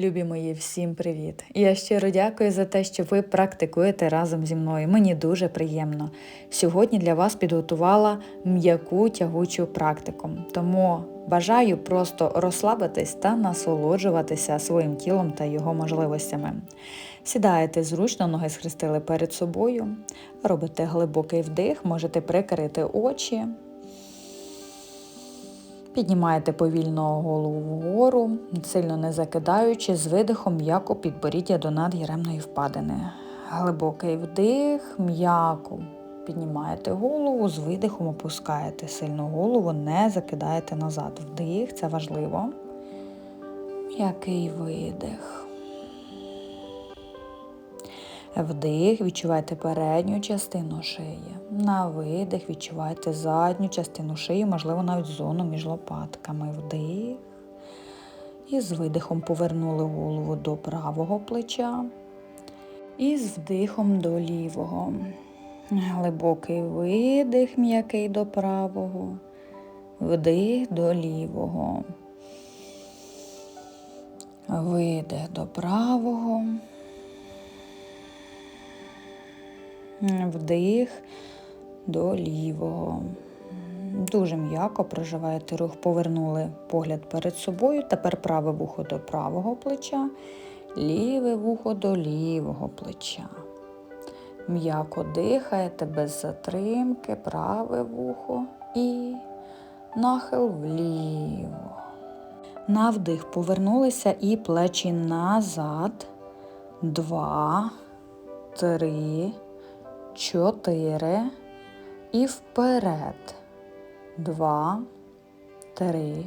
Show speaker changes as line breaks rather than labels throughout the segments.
Любі мої, всім привіт! Я щиро дякую за те, що ви практикуєте разом зі мною. Мені дуже приємно. Сьогодні для вас підготувала м'яку тягучу практику. Тому бажаю просто розслабитись та насолоджуватися своїм тілом та його можливостями. Сідаєте зручно, ноги схрестили перед собою, робите глибокий вдих, можете прикрити очі. Піднімаєте повільно голову вгору, сильно не закидаючи, з видихом м'яко підборіддя до над'яремної впадини. Глибокий вдих, м'яко піднімаєте голову, з видихом опускаєте сильно голову, не закидаєте назад. Вдих, це важливо. М'який видих. Вдих, відчувайте передню частину шиї. На видих відчувайте задню частину шиї, можливо, навіть зону між лопатками. Вдих. І з видихом повернули голову до правого плеча. І з вдихом до лівого. Глибокий видих, м'який до правого. Вдих до лівого. Видих до правого. Вдих до лівого. Дуже м'яко проживаєте рух, повернули погляд перед собою. Тепер праве вухо до правого плеча, ліве вухо до лівого плеча. М'яко дихаєте без затримки, праве вухо і нахил вліво. На вдих повернулися і плечі назад. Два, три чотири і вперед. Два, три,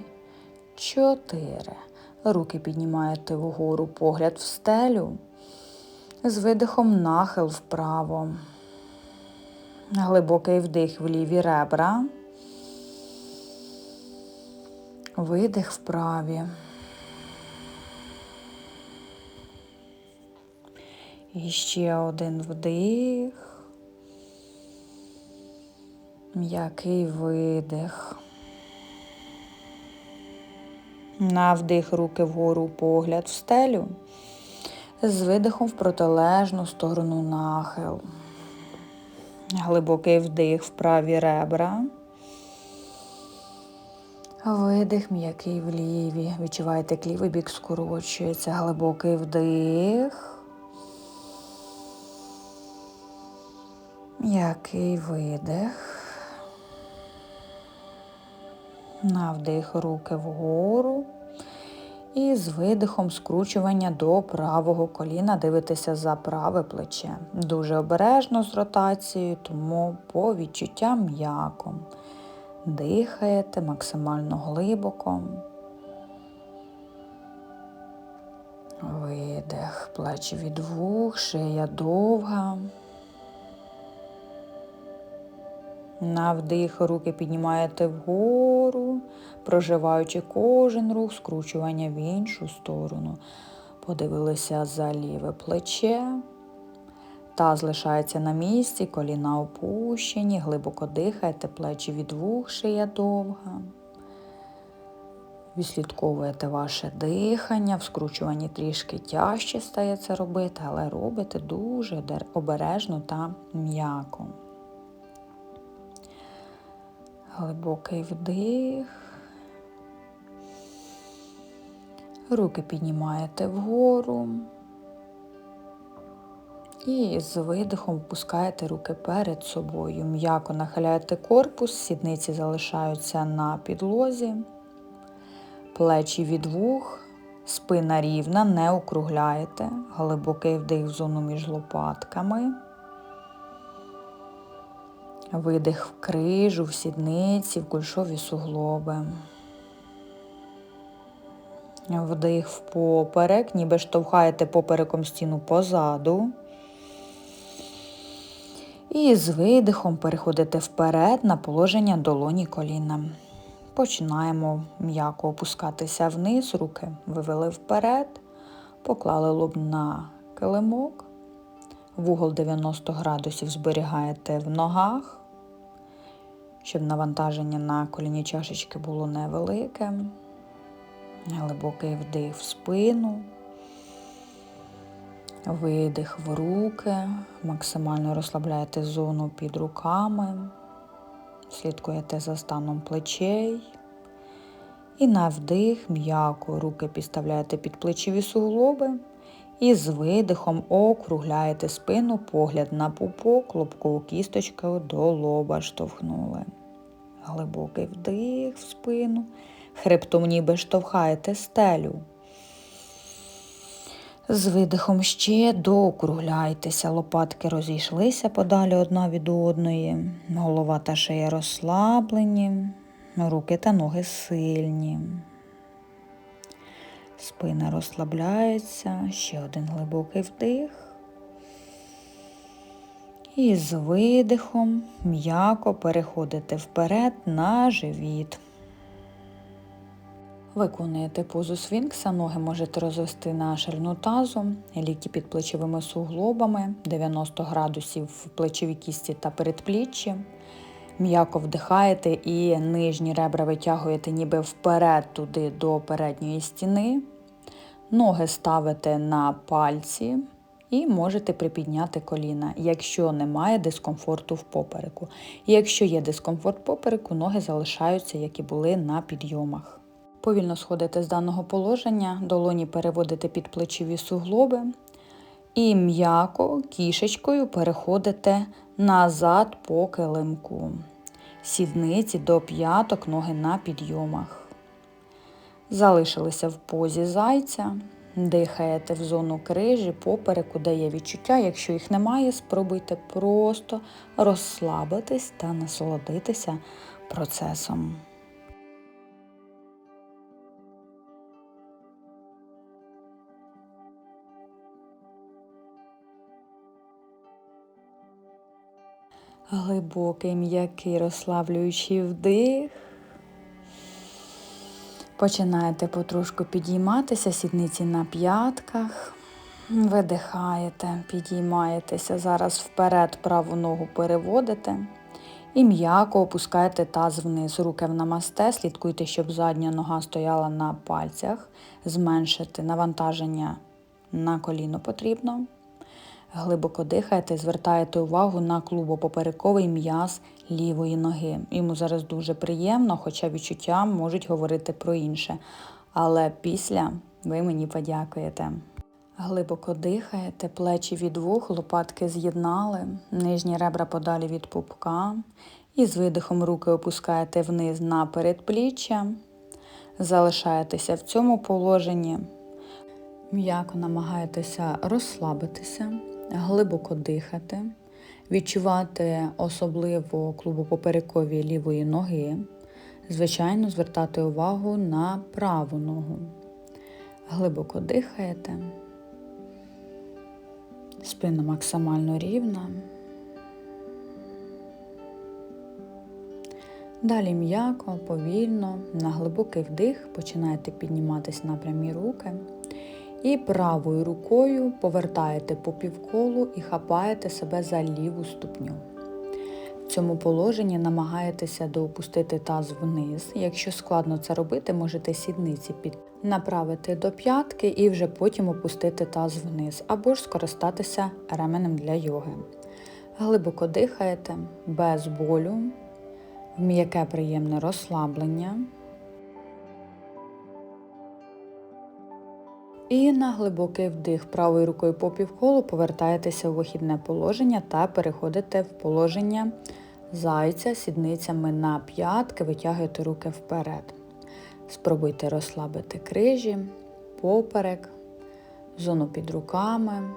чотири. Руки піднімаєте вгору, погляд в стелю. З видихом нахил вправо. Глибокий вдих в ліві ребра. Видих вправі. І ще один вдих. М'який видих. На вдих руки вгору, погляд в стелю. З видихом в протилежну сторону нахил. Глибокий вдих в праві ребра. Видих м'який в ліві. Відчуваєте, як лівий бік скорочується. Глибокий вдих. М'який видих. На вдих руки вгору. І з видихом скручування до правого коліна дивитися за праве плече. Дуже обережно з ротацією, тому по відчуттям м'яко. Дихаєте максимально глибоко. Видих, плечі від вух, шия довга. На вдих руки піднімаєте вгору, проживаючи кожен рух, скручування в іншу сторону. Подивилися за ліве плече. Таз лишається на місці, коліна опущені, глибоко дихаєте, плечі від вух, шия довга. Відслідковуєте ваше дихання, в скручуванні трішки тяжче стає це робити, але робите дуже обережно та м'яко. Глибокий вдих. Руки піднімаєте вгору. І з видихом впускаєте руки перед собою. М'яко нахиляєте корпус, сідниці залишаються на підлозі, плечі від вух, спина рівна, не округляєте. Глибокий вдих в зону між лопатками. Видих в крижу, в сідниці, в кульшові суглоби. Вдих в поперек, ніби штовхаєте попереком стіну позаду. І з видихом переходите вперед на положення долоні коліна. Починаємо м'яко опускатися вниз, руки вивели вперед, поклали лоб на килимок, вугол 90 градусів зберігаєте в ногах щоб навантаження на коліні чашечки було невелике. Глибокий вдих в спину. Видих в руки, максимально розслабляєте зону під руками, слідкуєте за станом плечей. І на вдих м'яко руки підставляєте під плечові суглоби. І з видихом округляєте спину, погляд на пупок, лобкову кісточку до лоба штовхнули. Глибокий вдих в спину, хребтом ніби штовхаєте стелю. З видихом ще доокругляйтеся, лопатки розійшлися подалі одна від одної, голова та шия розслаблені, руки та ноги сильні. Спина розслабляється, ще один глибокий вдих. І з видихом м'яко переходите вперед на живіт. Виконуєте позу свінкса, ноги можете розвести на ширину тазу, ліки під плечовими суглобами, 90 градусів в плечовій кісті та передпліччі. М'яко вдихаєте і нижні ребра витягуєте ніби вперед туди до передньої стіни. Ноги ставите на пальці і можете припідняти коліна, якщо немає дискомфорту в попереку. Якщо є дискомфорт попереку, ноги залишаються, як і були на підйомах. Повільно сходите з даного положення, долоні переводите під плечові суглоби і м'яко кішечкою переходите назад по килимку. Сідниці до п'яток, ноги на підйомах. Залишилися в позі зайця, дихаєте в зону крижі, попереку дає відчуття. Якщо їх немає, спробуйте просто розслабитись та насолодитися процесом. Глибокий, м'який, розслаблюючий вдих. Починаєте потрошку підійматися, сідниці на п'ятках. Видихаєте, підіймаєтеся. Зараз вперед праву ногу переводите. І м'яко опускаєте таз вниз. Руки в намасте. Слідкуйте, щоб задня нога стояла на пальцях. Зменшити навантаження на коліно потрібно. Глибоко дихаєте, звертаєте увагу на клубопоперековий м'яз лівої ноги. Йому зараз дуже приємно, хоча відчуття можуть говорити про інше. Але після ви мені подякуєте. Глибоко дихаєте, плечі від вух, лопатки з'єднали, нижні ребра подалі від пупка. І з видихом руки опускаєте вниз на передпліччя. Залишаєтеся в цьому положенні. М'яко намагаєтеся розслабитися глибоко дихати, відчувати особливо клубопоперекові лівої ноги, звичайно, звертати увагу на праву ногу. Глибоко дихаєте, спина максимально рівна. Далі м'яко, повільно, на глибокий вдих починаєте підніматися на прямі руки. І правою рукою повертаєте по півколу і хапаєте себе за ліву ступню. В цьому положенні намагаєтеся доопустити таз вниз. Якщо складно це робити, можете сідниці під направити до п'ятки і вже потім опустити таз вниз, або ж скористатися ременем для йоги. Глибоко дихаєте без болю, в м'яке приємне розслаблення. І на глибокий вдих правою рукою по півколу повертаєтеся у вихідне положення та переходите в положення зайця сідницями на п'ятки, витягуєте руки вперед. Спробуйте розслабити крижі, поперек, зону під руками,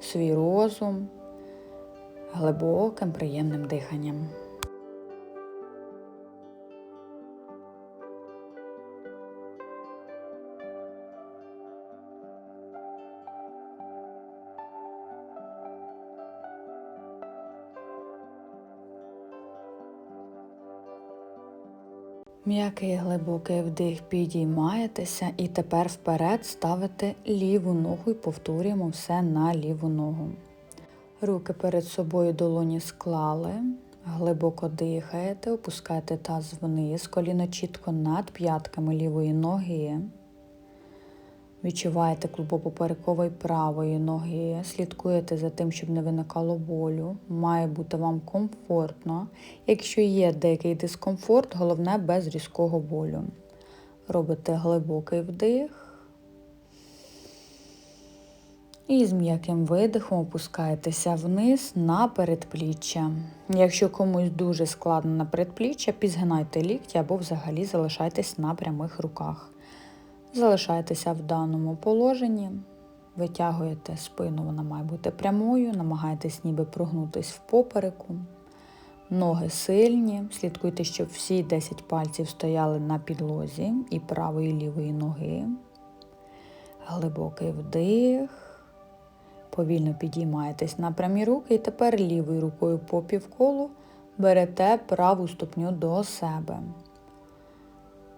свій розум, глибоким приємним диханням. М'який глибокий вдих підіймаєтеся і тепер вперед ставите ліву ногу і повторюємо все на ліву ногу. Руки перед собою долоні склали, глибоко дихаєте, опускаєте таз вниз, коліно чітко над п'ятками лівої ноги. Відчуваєте клубопоперекової правої ноги, слідкуєте за тим, щоб не виникало болю. Має бути вам комфортно. Якщо є деякий дискомфорт, головне без різкого болю. Робите глибокий вдих. І з м'яким видихом опускаєтеся вниз на передпліччя. Якщо комусь дуже складно на передпліччя, підзгинайте лікті або взагалі залишайтесь на прямих руках. Залишайтеся в даному положенні, витягуєте спину, вона має бути прямою, намагайтесь ніби прогнутись в попереку. Ноги сильні, слідкуйте, щоб всі 10 пальців стояли на підлозі і правої і лівої ноги. Глибокий вдих. Повільно підіймаєтесь на прямі руки і тепер лівою рукою по півколу берете праву ступню до себе.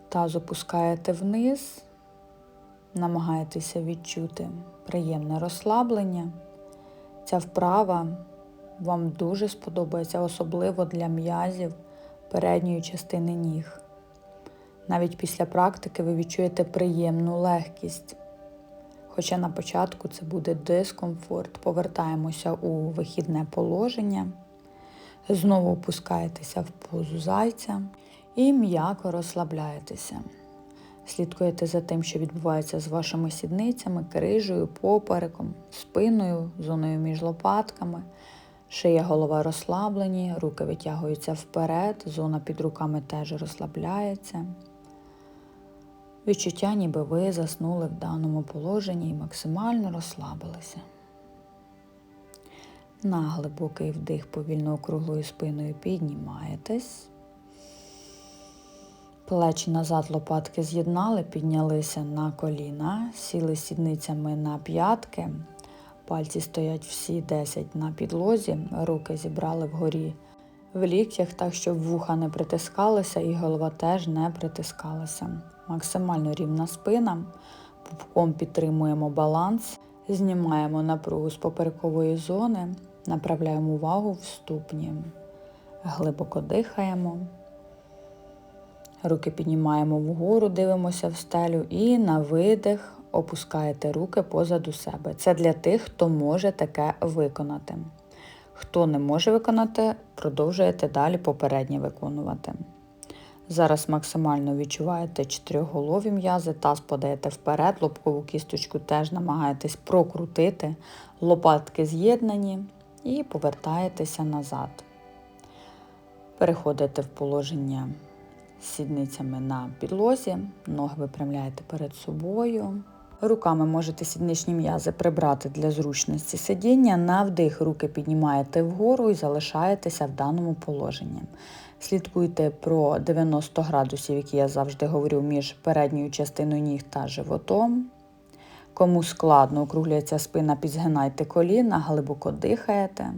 Таз опускаєте вниз, намагаєтеся відчути приємне розслаблення. Ця вправа вам дуже сподобається, особливо для м'язів передньої частини ніг. Навіть після практики ви відчуєте приємну легкість. Хоча на початку це буде дискомфорт. Повертаємося у вихідне положення, знову опускаєтеся в позу зайця і м'яко розслабляєтеся. Слідкуєте за тим, що відбувається з вашими сідницями, крижею, попереком, спиною, зоною між лопатками. Шия голова розслаблені, руки витягуються вперед, зона під руками теж розслабляється. Відчуття, ніби ви заснули в даному положенні і максимально розслабилися. На глибокий вдих повільно округлою спиною піднімаєтесь. Плечі назад лопатки з'єднали, піднялися на коліна, сіли сідницями на п'ятки. Пальці стоять всі 10 на підлозі, руки зібрали вгорі в ліктях, так, щоб вуха не притискалися і голова теж не притискалася. Максимально рівна спина, пупком підтримуємо баланс, знімаємо напругу з поперекової зони, направляємо увагу в ступні. Глибоко дихаємо. Руки піднімаємо вгору, дивимося в стелю і на видих опускаєте руки позаду себе. Це для тих, хто може таке виконати. Хто не може виконати, продовжуєте далі попереднє виконувати. Зараз максимально відчуваєте чотирьохголові м'язи, таз подаєте вперед, лобкову кісточку теж намагаєтесь прокрутити, лопатки з'єднані і повертаєтеся назад. Переходите в положення сідницями на підлозі, ноги випрямляєте перед собою. Руками можете сідничні м'язи прибрати для зручності сидіння. На вдих руки піднімаєте вгору і залишаєтеся в даному положенні. Слідкуйте про 90 градусів, які я завжди говорю, між передньою частиною ніг та животом. Кому складно округлюється спина, підзгинайте коліна, глибоко дихаєте.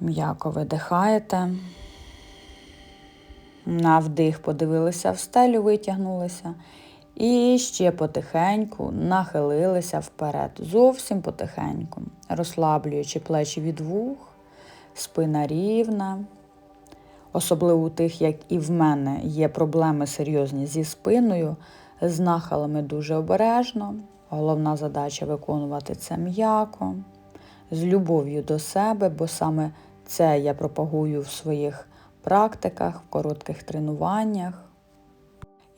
М'яко видихаєте. На вдих подивилися в стелю, витягнулися. І ще потихеньку нахилилися вперед. Зовсім потихеньку, розслаблюючи плечі від вух, спина рівна. Особливо у тих, як і в мене, є проблеми серйозні зі спиною, з нахилами дуже обережно. Головна задача виконувати це м'яко, з любов'ю до себе, бо саме це я пропагую в своїх практиках, в коротких тренуваннях.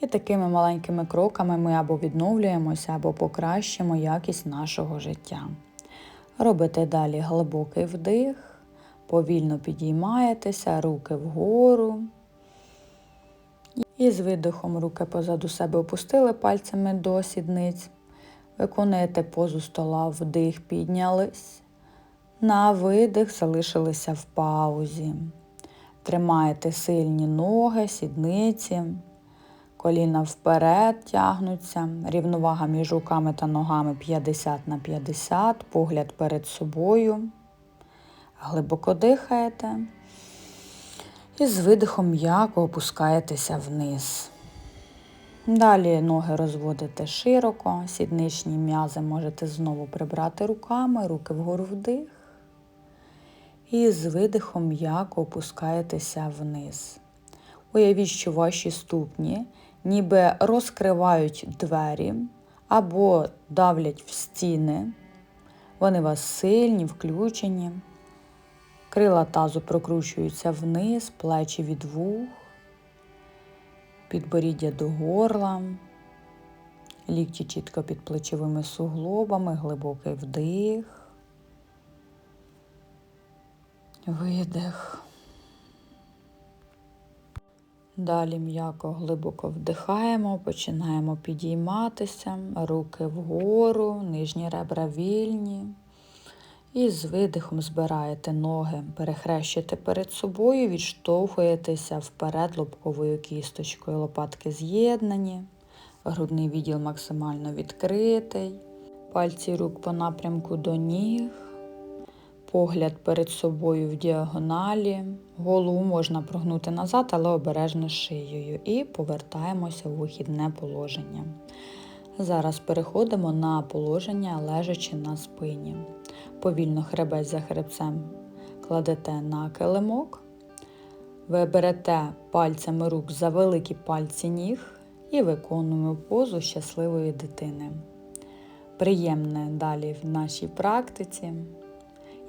І такими маленькими кроками ми або відновлюємося, або покращимо якість нашого життя. Робите далі глибокий вдих, повільно підіймаєтеся, руки вгору. І з видихом руки позаду себе опустили пальцями до сідниць. Виконуєте позу стола, вдих, піднялись. На видих залишилися в паузі. Тримаєте сильні ноги, сідниці. Коліна вперед тягнуться, рівновага між руками та ногами 50 на 50, погляд перед собою. Глибоко дихаєте і з видихом м'яко опускаєтеся вниз. Далі ноги розводите широко, сідничні м'язи можете знову прибрати руками, руки вгору вдих. І з видихом м'яко опускаєтеся вниз. Уявіть, що ваші ступні ніби розкривають двері або давлять в стіни. Вони вас сильні, включені. Крила тазу прокручуються вниз, плечі від вух, підборіддя до горла, лікті чітко під плечовими суглобами, глибокий вдих, видих. Далі м'яко глибоко вдихаємо, починаємо підійматися, руки вгору, нижні ребра вільні. І з видихом збираєте ноги, перехрещуєте перед собою, відштовхуєтеся вперед лобковою кісточкою. Лопатки з'єднані, грудний відділ максимально відкритий, пальці рук по напрямку до ніг, погляд перед собою в діагоналі. Голову можна прогнути назад, але обережно шиєю. І повертаємося в вихідне положення. Зараз переходимо на положення, лежачи на спині. Повільно хребець за хребцем кладете на килимок. Ви берете пальцями рук за великі пальці ніг і виконуємо позу щасливої дитини. Приємне далі в нашій практиці.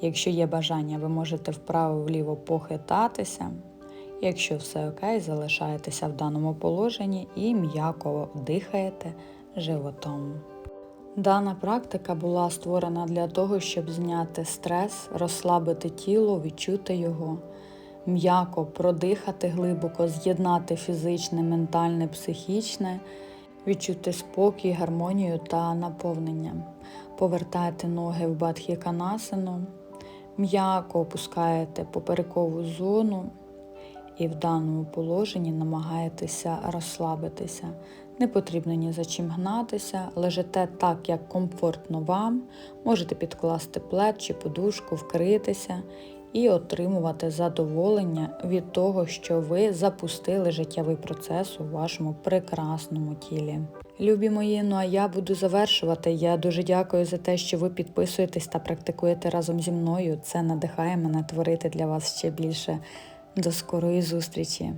Якщо є бажання, ви можете вправо-вліво похитатися. Якщо все окей, залишаєтеся в даному положенні і м'яко дихаєте животом. Дана практика була створена для того, щоб зняти стрес, розслабити тіло, відчути його, м'яко продихати глибоко, з'єднати фізичне, ментальне, психічне, відчути спокій, гармонію та наповнення. Повертайте ноги в бадхіканасину, м'яко опускаєте поперекову зону і в даному положенні намагаєтеся розслабитися. Не потрібно ні за чим гнатися, лежите так, як комфортно вам, можете підкласти плед чи подушку, вкритися і отримувати задоволення від того, що ви запустили життєвий процес у вашому прекрасному тілі. Любі мої, ну а я буду завершувати. Я дуже дякую за те, що ви підписуєтесь та практикуєте разом зі мною. Це надихає мене творити для вас ще більше. До скорої зустрічі!